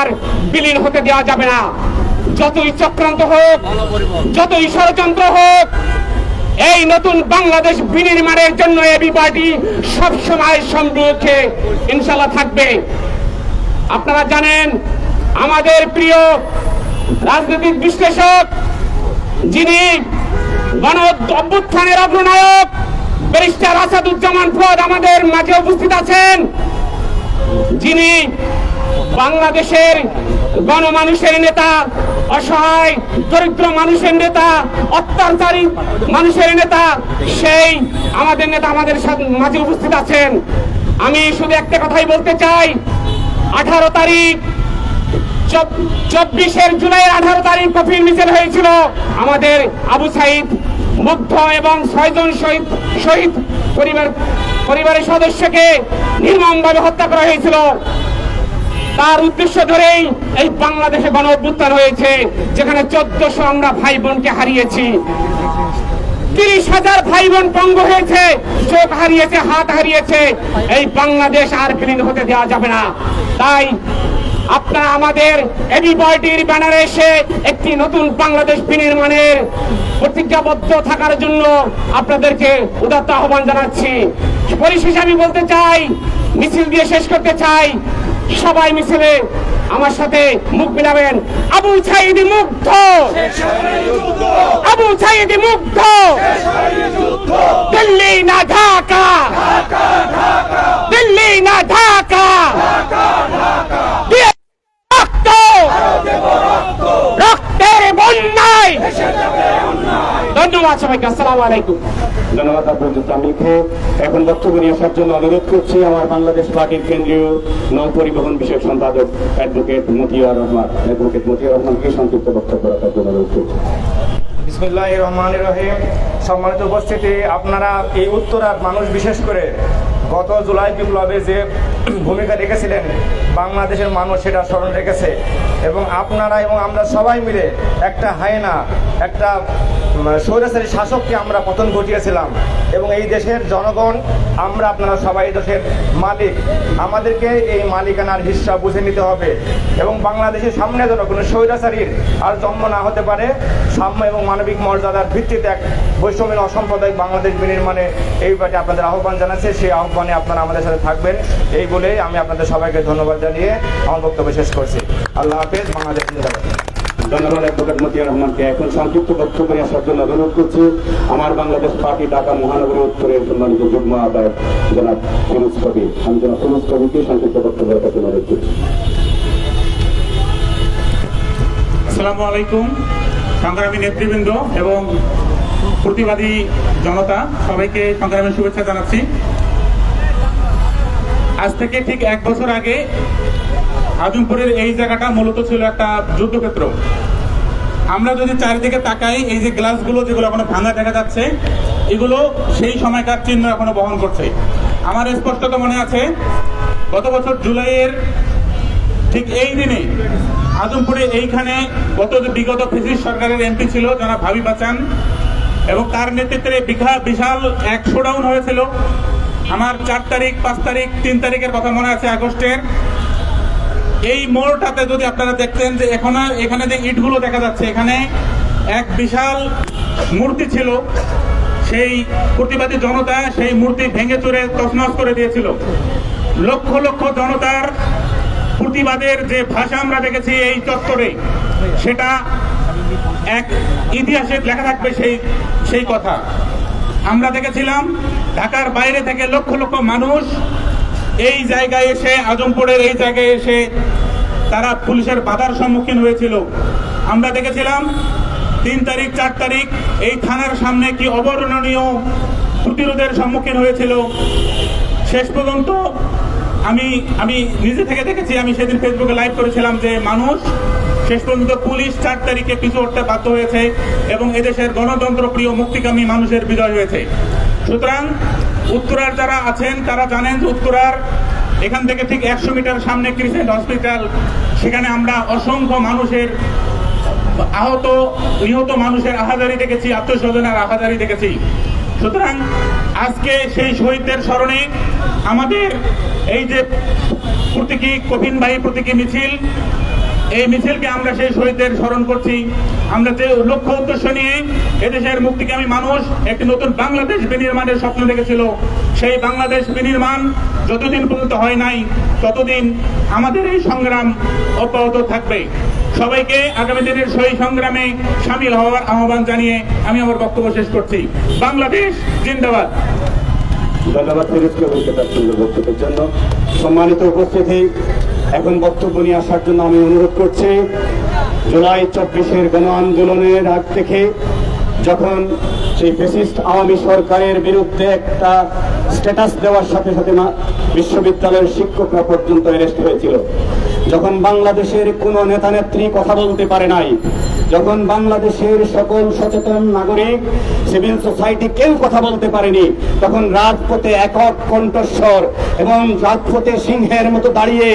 আর বিলীন হতে দেওয়া যাবে না। যতই চক্রান্ত হোক, যতই ষড়যন্ত্র হোক, এই নতুন বাংলাদেশ বিনির্মাণের জন্য এবি পার্টি সবসময় সম্মুখে ইনশাল্লাহ থাকবে। আপনারা জানেন, আমাদের প্রিয় রাজনৈতিক বিশ্লেষক যিনি গণ অভ্যুত্থানের অগ্রনায়ক, ব্যারিস্টার আসাদুজ্জামান ফদ আমাদের মাঝে উপস্থিত আছেন। যিনি বাংলাদেশের গণমানুষের নেতা, অসহায়, দরিদ্র মানুষের নেতা, অত্যাচারী মানুষের নেতা, সেই আমাদের নেতা আমাদের মাঝে উপস্থিত আছেন। আমি শুধু একটা কথাই বলতে চাই, আঠারো তারিখ চব্বিশের জুলাই আঠারো তারিখ কফিন মিছিল হয়েছিল। আমাদের আবু সাইদ মুগ্ধ এবং ছয়জন শহীদ শহীদ পরিবার, পরিবারের সদস্যকে নির্মমভাবে হত্যা করা হয়েছিল। তার উদ্দেশ্য ধরেই এই বাংলাদেশে গণ অভ্যুত্থান হয়েছে, যেখানে চোদ্দশো আমরা ভাই বোনকে হারিয়েছি। তিরিশ হাজার ভাই বোন পঙ্গ হয়েছে, চোখ হারিয়েছে, হাত হারিয়েছে। এই বাংলাদেশ আর হতে দেওয়া যাবে না। তাই আপনারা আমাদের এবি ব্যানারে এসে একটি নতুন বাংলাদেশ বিনির্মাণের প্রতিজ্ঞাবদ্ধ থাকার জন্য আপনাদেরকে উদাত্ত আহ্বান জানাচ্ছি। পরিশেষে আমি বলতে চাই, মিছিল দিয়ে শেষ করতে চাই। সবাই মিছিলে আমার সাথে মুখ মিলাবেন। আবু ছাইদি মুগ্ধ। আবু ছাইদি মুগ্ধ। দিল্লি না ঢাকা। দিল্লি না ঢাকা দিয়ে রক্ত রক্তের বন্যায় ধন্যবাদ সবাইকে আসসালামু আলাইকুম। ধন্যবাদ আব্দুল তামিলকে। এখন বক্তব্য নিয়ে আসার জন্য অনুরোধ করছি আমার বাংলাদেশ পার্টির কেন্দ্রীয় নৌ পরিবহন বিষয়ক সম্পাদক অ্যাডভোকেট মতিউর রহমান। অ্যাডভোকেট মতিউর রহমানকে সংক্ষিপ্ত বক্তব্য রাখার জন্য অনুরোধ করছি। বিসমুল্লাহ রহমান রহিম। সম্মানিত উপস্থিতি আপনারা এই উত্তরার মানুষ বিশেষ করে গত জুলাই বিপ্লবে যে ভূমিকা রেখেছিলেন বাংলাদেশের মানুষ সেটা স্মরণ রেখেছে। এবং আপনারা এবং আমরা সবাই মিলে একটা হায়না, একটা স্বৈরাচারী শাসককে আমরা পতন ঘটিয়েছিলাম। এবং এই দেশের জনগণ, আমরা আপনারা সবাই দেশের মালিক। আমাদেরকে এই মালিকানার হিস্সা বুঝে নিতে হবে। এবং বাংলাদেশের সামনে যেন কোনো স্বৈরাচারীর আর জন্ম না হতে পারে, সাম্য এবং মানবিক মর্যাদার ভিত্তিতে এক বৈষম্যহীন অসাম্প্রদায়িক বাংলাদেশ বিনির্মাণে এই পার্টি আপনাদের আহ্বান জানাচ্ছে। সেই আহ্বানে আপনারা আমাদের সাথে থাকবেন। এই বলেই আমি আপনাদের সবাইকে ধন্যবাদ জানিয়ে আমার বক্তব্য শেষ করছি। আল্লাহ হাফেজ বাংলাদেশ ধন্যবাদ অ্যাডভোকেট মতিউর রহমানকে এখন সংক্ষিপ্ত বক্তব্য আসার জন্য অনুরোধ করছি আমার বাংলাদেশ পার্টি ঢাকা মহানগরী উত্তরের সম্মানিত যুগ্ম আহ্বায়ক জনাব ফিরোজ কবি আমি জনাব ফিরোজ কবিকে সংক্ষিপ্ত বক্তব্য রাখার জন্য অনুরোধ করছি। আসসালামু আলাইকুম। সংগ্রামী নেতৃবৃন্দ এবং প্রতিবাদী জনতা সবাইকে সংগ্রামের শুভেচ্ছা জানাচ্ছি। আজ থেকে ঠিক এক বছর আগে আজমপুরের এই জায়গাটা মূলত ছিল একটা যুদ্ধক্ষেত্র। আমরা যদি চারিদিকে তাকাই, এই যে গ্লাসগুলো যেগুলো এখনও ভাঙা দেখা যাচ্ছে, এগুলো সেই সময়কার চিহ্ন এখনও বহন করছে। আমার স্পষ্টত মনে আছে, গত বছর জুলাইয়ের ঠিক এই দিনে আজমপুরে এইখানে গত বিগত ফেসিস সরকারের এমপি ছিল যারা ভাবি বাঁচান এবং তার নেতৃত্বে বিশাল এক শোডাউন হয়েছিল। আমার চার তারিখ, পাঁচ তারিখ, তিন তারিখের কথা মনে আছে আগস্টের। এই মোড়টাতে যদি আপনারা দেখতেন যে এখন এখানে যে ইটগুলো দেখা যাচ্ছে, এখানে এক বিশাল মূর্তি ছিল। সেই প্রতিবাদী জনতা সেই মূর্তি ভেঙে চুরে তছনছ করে দিয়েছিল। লক্ষ লক্ষ জনতার প্রতিবাদের যে ভাষা আমরা দেখেছি এই চত্বরে, সেটা এক ইতিহাসে লেখা থাকবে সেই সেই কথা। আমরা দেখেছিলাম ঢাকার বাইরে থেকে লক্ষ লক্ষ মানুষ এই জায়গায় এসে, আজমপুরের এই জায়গায় এসে তারা পুলিশের বাধার সম্মুখীন হয়েছিল। আমরা দেখেছিলাম, তিন তারিখ, চার তারিখ এই থানার সামনে কি অবর্ণনীয় প্রতিরোধের সম্মুখীন হয়েছিল। শেষ পর্যন্ত আমি আমি নিজে থেকে দেখেছি, আমি সেদিন ফেসবুকে লাইভ করেছিলাম যে মানুষ, শেষ পর্যন্ত পুলিশ চার তারিখে পিছু উঠতে বাধ্য হয়েছে এবং এদেশের গণতন্ত্র প্রিয় মুক্তিকামী মানুষের বিজয় হয়েছে। সুতরাং উত্তরার যারা আছেন, তারা জানেন যে উত্তরার এখান থেকে ঠিক একশো মিটার সামনে ক্রিসেন্ট হসপিটাল। সেখানে আমরা অসংখ্য মানুষের আহত, নিহত মানুষের আহাজারি দেখেছি আত্মীয় স্বজনের আহাজারি দেখেছি। সুতরাং আজকে সেই শহীদদের স্মরণে আমাদের এই যে প্রতীকী কঠিনবাহী প্রতীকী মিছিল এই মিছিলকে আমরা সেই শহীদদের স্মরণ করছি। আমরা যে লক্ষ্য উদ্দেশ্য নিয়ে এদেশের মুক্তিকামী মানুষ একটি নতুন বাংলাদেশ বিনির্মাণের স্বপ্ন দেখেছিল, সেই বাংলাদেশ বিনির্মাণ যতদিন পর্যন্ত হয় নাই, ততদিন আমাদের এই সংগ্রাম অব্যাহত থাকবে। সবাইকে আগামী দিনের সেই সংগ্রামে সামিল হওয়ার আহ্বান জানিয়ে আমি আমার বক্তব্য শেষ করছি। বাংলাদেশ জিন্দাবাদ। ধন্যবাদ তার সুন্দর বক্তব্যের জন্য। সম্মানিত উপস্থিতি এখন বক্তব্য নিয়ে আসার জন্য আমি অনুরোধ করছি, জুলাই চব্বিশের গণ আন্দোলনের আগ থেকে যখন সেই ফেসিস্ট আওয়ামী সরকারের বিরুদ্ধে একটা স্ট্যাটাস দেওয়ার সাথে সাথে বিশ্ববিদ্যালয়ের শিক্ষকরা পর্যন্ত অ্যারেস্ট হয়েছিল। যখন বাংলাদেশের কোনো নেতা নেত্রী কথা বলতে পারে নাই যখন বাংলাদেশের সকল সচেতন নাগরিক সিভিল সোসাইটি কেউ কথা বলতে পারেনি, তখন রাজপথে একক কণ্ঠস্বর এবং রাজপথে সিংহের মতো দাঁড়িয়ে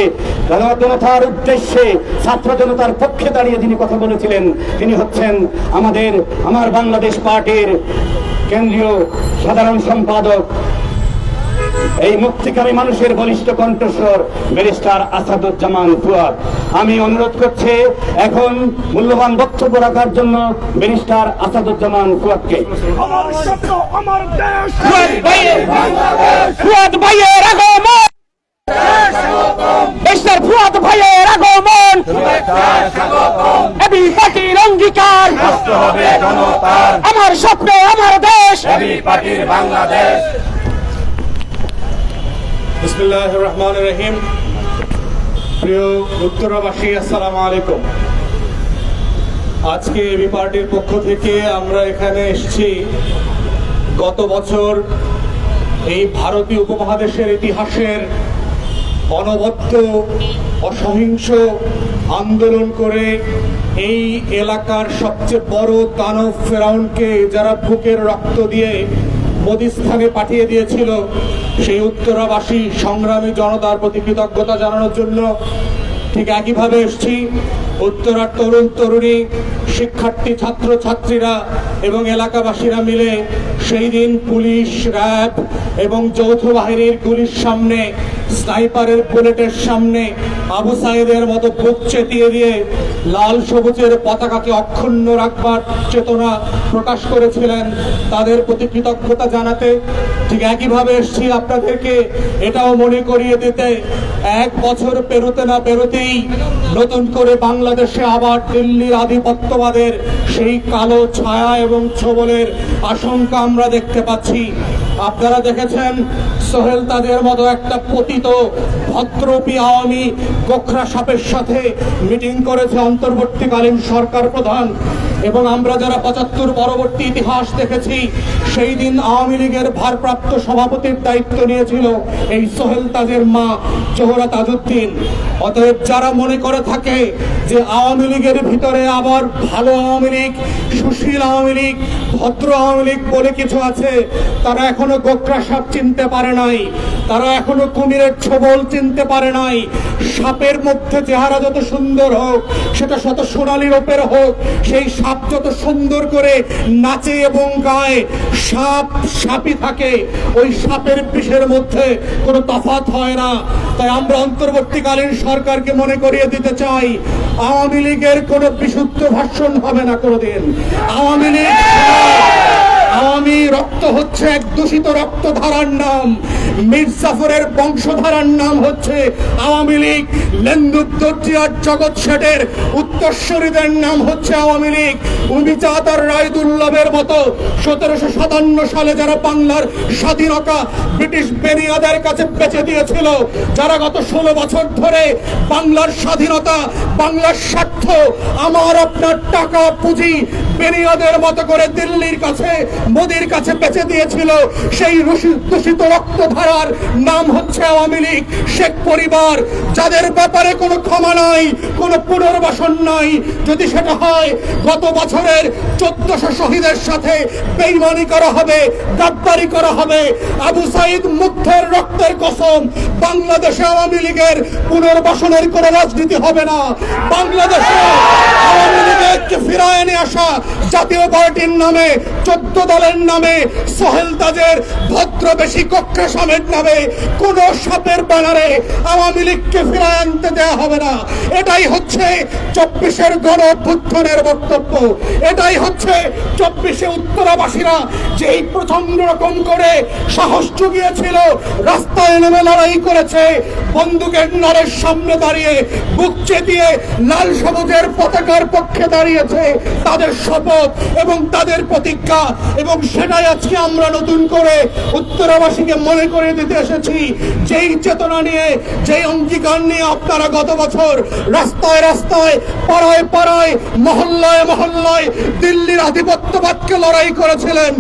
জনতার উদ্দেশ্যে ছাত্র জনতার পক্ষে দাঁড়িয়ে যিনি কথা বলেছিলেন। তিনি হচ্ছেন আমাদের, আমার বাংলাদেশ পার্টির কেন্দ্রীয় সাধারণ সম্পাদক এই মুক্তিকামী মানুষের বলিষ্ঠ কণ্ঠস্বর ব্যারিস্টার আসাদুজ্জামান ফুয়াদ। আমি অনুরোধ করছি এখন মূল্যবান বক্তব্য রাখার জন্য ব্যারিস্টার আসাদুজ্জামান ফুয়াদকে। ফুয়াদ ভাইয়ের ফুয়াদ ভাইয়ের আগমন মিস্টার ফুয়াদ ভাইয়ের আগমন এবি পার্টির অঙ্গীকার। আমার স্বপ্ন আমার দেশ। বিসমিল্লাহ রহমান রহিম প্রিয় আলাইকুম। আজকে এবি পার্টির পক্ষ থেকে আমরা এখানে এসেছি। গত বছর এই ভারতীয় উপমহাদেশের ইতিহাসের অনবদ্য অসহিংস আন্দোলন করে এই এলাকার সবচেয়ে বড় দানব ফেরাউনকে, যারা বুকের রক্ত দিয়ে মোদিস্থানে পাঠিয়ে দিয়েছিল। সেই উত্তরাবাসী সংগ্রামী জনতার প্রতি কৃতজ্ঞতা জানানোর জন্য ঠিক একইভাবে এসছি। উত্তরার তরুণ, তরুণী শিক্ষার্থী ছাত্র ছাত্রীরা এবং এলাকাবাসীরা মিলে সেই দিন পুলিশ, র্যাব এবং যৌথ বাহিনীর গুলির সামনে, স্নাইপারের বুলেটের সামনে আবু সাইদের মতো বুক চেতিয়ে দিয়ে লাল সবুজের পতাকাকে অক্ষুণ্ণ রাখবার চেতনা প্রকাশ করেছিলেন। তাদের প্রতি কৃতজ্ঞতা জানাতে ঠিক একইভাবে এসছি আপনাদেরকে। এটাও মনে করিয়ে দিতে, এক বছর পেরোতে না পেরোতেই নতুন করে বাংলাদেশে আবার দিল্লির আধিপত্যবাদের সেই কালো ছায়া এবং ছবলের আশঙ্কা আমরা দেখতে পাচ্ছি। আপনারা দেখেছেন সোহেল তাদের মতো একটা পতিত ভদ্রপি আওয়ামী গোখরা সাপের সাথে মিটিং করেছে অন্তর্বর্তীকালীন সরকার প্রধান। এবং আমরা যারা পঁচাত্তর পরবর্তী ইতিহাস দেখেছি, সেই দিন আওয়ামী লীগের ভারপ্রাপ্ত সভাপতির দায়িত্ব নিয়েছিল এই সোহেল তাজের মা জোহরা তাজউদ্দিন। অতএব যারা মনে করে থাকে যে আওয়ামী লীগের ভিতরে আবার ভালো আওয়ামী লীগ, সুশীল আওয়ামী লীগ, ভদ্র আওয়ামী লীগ বলে কিছু আছে, তারা এখনও গোকরা সাপ চিনতে পারে নাই। তারা এখনও কুমিরের ছবল চিনতে পারে নাই। সাপের মধ্যে চেহারা যত সুন্দর হোক, সেটা শত সোনালি রূপের হোক, সেই সাপ যত সুন্দর করে নাচে এবং গায়, সাপ সাপই থাকে। ওই সাপের বিষের মধ্যে কোনো তফাৎ হয় না। তাই আমরা অন্তর্বর্তীকালীন সরকারকে মনে করিয়ে দিতে চাই, আওয়ামী লীগের কোনো বিশুদ্ধ ভাষণ হবে না কোনোদিন। আওয়ামী লীগ আওয়ামী রক্ত হচ্ছে এক দূষিত রক্তধারার নাম। মীর জাফরের বংশধারার নাম হচ্ছে আওয়ামী লীগ। লেন্দুদ্দর্জিয়ার জগৎ শেঠের উত্তরস্বরীদের নাম হচ্ছে আওয়ামী লীগ। আর রায়দুল্লভের মতো সতেরোশো সাতান্ন সালে যারা বাংলার স্বাধীনতা ব্রিটিশ বেনিয়াদের কাছে বেঁচে দিয়েছিল, যারা গত ষোলো বছর ধরে বাংলার স্বাধীনতা, বাংলার স্বার্থ, আমার আপনার টাকা পুঁজি বেনিয়াদের মতো করে দিল্লির কাছে মোদির কাছে বেঁচে দিয়েছিল সেই দূষিত রক্তধারার নাম হচ্ছে আওয়ামী লীগ। শেখ পরিবার, যাদের ব্যাপারে কোনো ক্ষমা নাই, কোনো পুনর্বাসন নাই, যদি সেটা হয়, গত বছরের চোদ্দশো শহীদের সাথে বেইমানি করা হবে, গাদ্দারি করা হবে। আবু সাইদ মুগ্ধের রক্তের কসম, বাংলাদেশে আওয়ামী লীগের পুনর্বাসনের কোনো রাজনীতি হবে না। বাংলাদেশে আওয়ামী লীগের ফিরায় এনে আসা জাতীয় পার্টির নামে চোদ্দ দলের নামে সোহেল তাজের ভদ্রবেশী কক্ষ সমেত নামে কোন সাপের ব্যানারে আওয়ামী লীগকে ফিরায় আনতে দেওয়া হবে না। এটাই হচ্ছে চব্বিশের গণ অভ্যুত্থানের বক্তব্য। এটাই হচ্ছে চব্বিশে উত্তরাবাসীরা যেই প্রচণ্ড রকম করে সাহস জুগিয়েছিল, রাস্তায় নেমে লড়াই করেছে, বন্দুকের নরের সামনে দাঁড়িয়ে বুক চেতিয়ে লাল সবুজের পতাকার পক্ষে দাঁড়িয়েছে। তাদের শপথ এবং তাদের প্রতিজ্ঞা এবং সেটাই আজকে আমরা নতুন করে উত্তরাবাসীকে মনে করে দিতে এসেছি। যেই চেতনা নিয়ে, যেই অঙ্গীকার নিয়ে আপনারা গত বছর রাস্তায় রাস্তায়, পাড়ায় পাড়ায়, মহল্লায় মহল্লায় দিল্লির আধিপত্যবাদকে লড়াই করেছিলেন।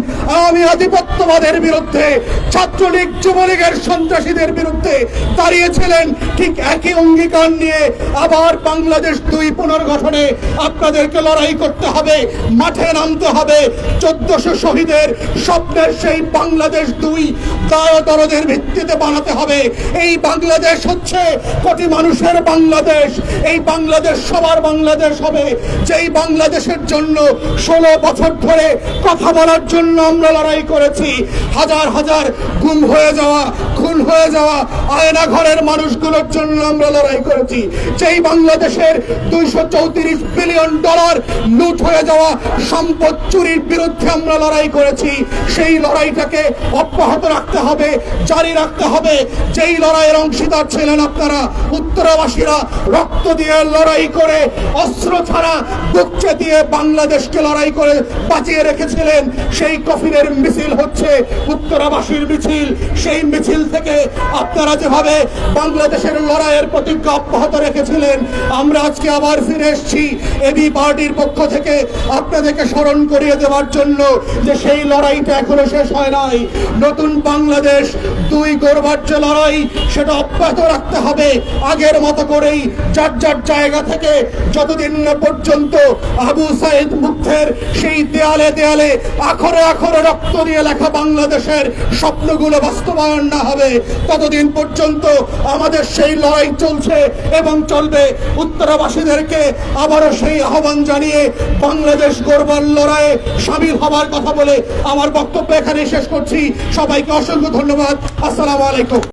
আমি আধিপত্যবাদের বিরুদ্ধে, ছাত্রলীগ যুবলীগের সন্ত্রাসীদের বিরুদ্ধে দাঁড়িয়েছিলেন। ঠিক একই অঙ্গীকার নিয়ে আবার বাংলাদেশ দুই পুনর্গঠনে আপনাদেরকে লড়াই করতে হবে, মাঠে নামতে হবে। চোদ্দশো শহীদের স্বপ্নের সেই বাংলাদেশ দুই দায় দরদের ভিত্তিতে বানাতে হবে। এই বাংলাদেশ হচ্ছে কোটি মানুষের বাংলাদেশ। এই বাংলাদেশ সবার বাংলাদেশ হবে। যেই বাংলাদেশের জন্য ষোলো বছর ধরে কথা বলার জন্য আমরা লড়াই করেছি। হাজার হাজার গুম হয়ে যাওয়া খুন হয়ে যাওয়া আয়না ঘরের মানুষগুলোর জন্য আমরা লড়াই করেছি। যেই বাংলাদেশের দুইশো চৌত্রিশ বিলিয়ন ডলার লুট হয়ে যাওয়া সম্পদ চুরির বিরুদ্ধে আমরা লড়াই করেছি, সেই লড়াইটাকে অব্যাহত রাখতে হবে, জারি রাখতে হবে। যেই লড়াইয়ের অংশীদার ছিলেন আপনারা, উত্তরাবাসীরা রক্ত দিয়ে লড়াই করে, অস্ত্র ছাড়া বুকচে দিয়ে বাংলাদেশকে লড়াই করে বাঁচিয়ে রেখেছিলেন, সেই কফিনের মিছিল হচ্ছে উত্তরাবাসীর মিছিল। সেই মিছিল আপনারা যেভাবে বাংলাদেশের লড়াইয়ের প্রতিজ্ঞা অব্যাহত রেখেছিলেন, আমরা আজকে আবার ফিরে এসেছি এবি পার্টির পক্ষ থেকে আপনাদেরকে স্মরণ করিয়ে দেওয়ার জন্য যে সেই লড়াইটা এখনও শেষ হয় নাই। নতুন বাংলাদেশ, দুই গর্বার্য লড়াই, সেটা অব্যাহত রাখতে হবে আগের মতো করেই, যার যার জায়গা থেকে যতদিন না পর্যন্ত আবু সাইদ মুগ্ধের সেই দেয়ালে দেয়ালে আখরে আখরে রক্ত দিয়ে লেখা বাংলাদেশের স্বপ্নগুলো বাস্তবায়ন না হবে ততদিন পর্যন্ত আমাদের সেই লড়াই চলছে এবং চলবে। উত্তরাবাসীদেরকে আবারও সেই আহ্বান জানিয়ে বাংলাদেশ গোরবার লড়াইয়ে সামিল হবার কথা বলে আমার বক্তব্য এখানে শেষ করছি। সবাইকে অসংখ্য ধন্যবাদ। আসসালামু আলাইকুম।